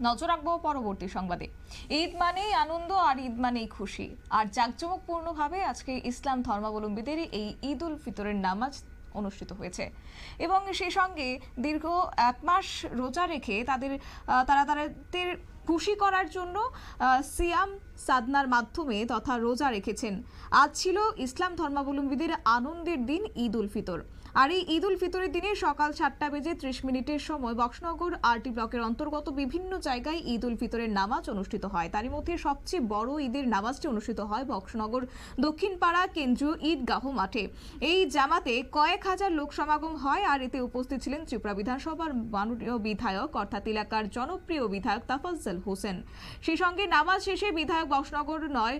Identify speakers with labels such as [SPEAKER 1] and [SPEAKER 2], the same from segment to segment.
[SPEAKER 1] নজর রাখব পরবর্তী সংবাদে। ঈদ মানেই আনন্দ আর ঈদ মানেই খুশি। আর জাঁকজমকপূর্ণভাবে আজকে ইসলাম ধর্মাবলম্বীদের এই ঈদ উল ফিতরের নামাজ অনুষ্ঠিত হয়েছে। এবং সেই সঙ্গে দীর্ঘ এক মাস রোজা রেখে তাদের তারা তাদের খুশি করার জন্য সিয়াম সাধনার মাধ্যমে তথা রোজা রেখেছেন। আজ ছিল ইসলাম ধর্মাবলম্বীদের আনন্দের দিন ঈদ উল ফিতর। আর এই ঈদ উল ফিতরের দিনে সকাল সাতটা বেজে ত্রিশ মিনিটের সময় বক্সনগর আরটি ব্লকের অন্তর্গত বিভিন্ন জায়গায় ঈদ উল ফিতরের নামাজ অনুষ্ঠিত হয়। তারই মধ্যে সবচেয়ে বড় ঈদের নামাজটি অনুষ্ঠিত হয় বক্সনগর দক্ষিণপাড়া কেন্দ্রীয় ঈদগাহ মাঠে। এই জামাতে কয়েক হাজার লোক সমাগম হয় আর এতে উপস্থিত ছিলেন ত্রিপুরা বিধানসভার মাননীয় বিধায়ক, অর্থাৎ এলাকার জনপ্রিয় বিধায়ক তাফাজ্জল হোসেন। সেই সঙ্গে নামাজ শেষে বিধায়ক বক্সনগর নয়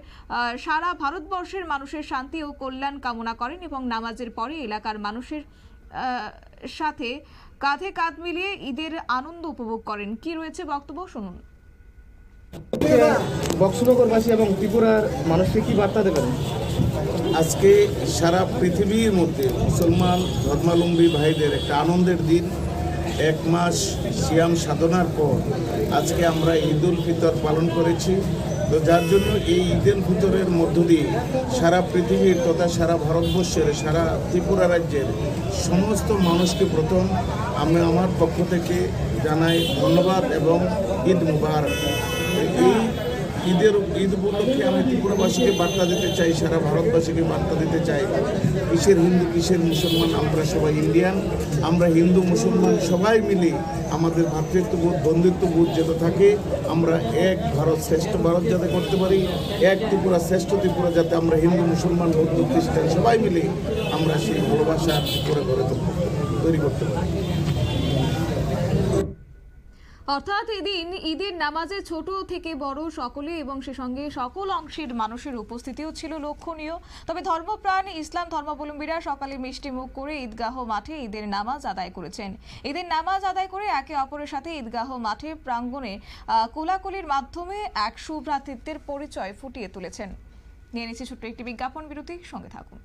[SPEAKER 1] সারা ভারতবর্ষের মানুষের শান্তি ও কল্যাণ কামনা করেন এবং নামাজের পরে এলাকার মানুষের সাথে কাঁধে কাঁধ মিলিয়ে ঈদের আনন্দ উপভোগ করেন। কি রয়েছে বক্তব্য? শুনুন।
[SPEAKER 2] বক্সনগরবাসী এবং ত্রিপুরার মানুষকে কি বার্তা দেবেন?
[SPEAKER 3] আজকে সারা পৃথিবীর মধ্যে মুসলমান ধর্মাবলম্বী ভাইদের একটা আনন্দের দিন। এক মাস সিয়াম সাধনার পর আজকে আমরা ঈদ উল ফিতর পালন করেছি। তো যার জন্য এই ঈদের ভিতরের মধ্য দিয়ে সারা পৃথিবীর তথা সারা ভারতবর্ষের, সারা ত্রিপুরা রাজ্যের সমস্ত মানুষকে প্রথম আমি আমার পক্ষ থেকে জানাই ধন্যবাদ এবং ঈদ মুবার এই ঈদের ঈদ উপলক্ষে আমি ত্রিপুরাবাসীকে বার্তা দিতে চাই, সারা ভারতবাসীকে বার্তা দিতে চাই। কিসের হিন্দু, কিসের মুসলমান? আমরা সবাই ইন্ডিয়ান। আমরা হিন্দু, মুসলমান সবাই মিলে আমাদের ভ্রাতৃত্ববোধ বন্ধুত্ববোধ যাতে থাকে, আমরা এক ভারত শ্রেষ্ঠ ভারত যাতে করতে পারি, এক ত্রিপুরা শ্রেষ্ঠ ত্রিপুরা যাতে আমরা হিন্দু, মুসলমান, বৌদ্ধ, খ্রিস্টান সবাই মিলে আমরা সেই ভালোবাসা করে গড়ে তৈরি করতে পারি।
[SPEAKER 1] অর্থাৎ এদিন ঈদের নামাজে ছোট থেকে বড় সকলে এবং সে সঙ্গে সকল অংশের মানুষের উপস্থিতিও ছিল লক্ষণীয়। তবে ধর্মপ্রাণ, ইসলাম ধর্মাবলম্বীরা সকালে মিষ্টি মুখ করে ঈদগাহ মাঠে ঈদের নামাজ আদায় করেছেন। ঈদের নামাজ আদায় করে একে অপরের সাথে ঈদগাহ মাঠে প্রাঙ্গণে কোলাকুলির মাধ্যমে এক সুভ্রাতৃত্বের পরিচয় ফুটিয়ে তুলেছেন। নিয়ে নিচ্ছি ছোট্ট একটি বিজ্ঞাপন, বিরতি, সঙ্গে থাকুন।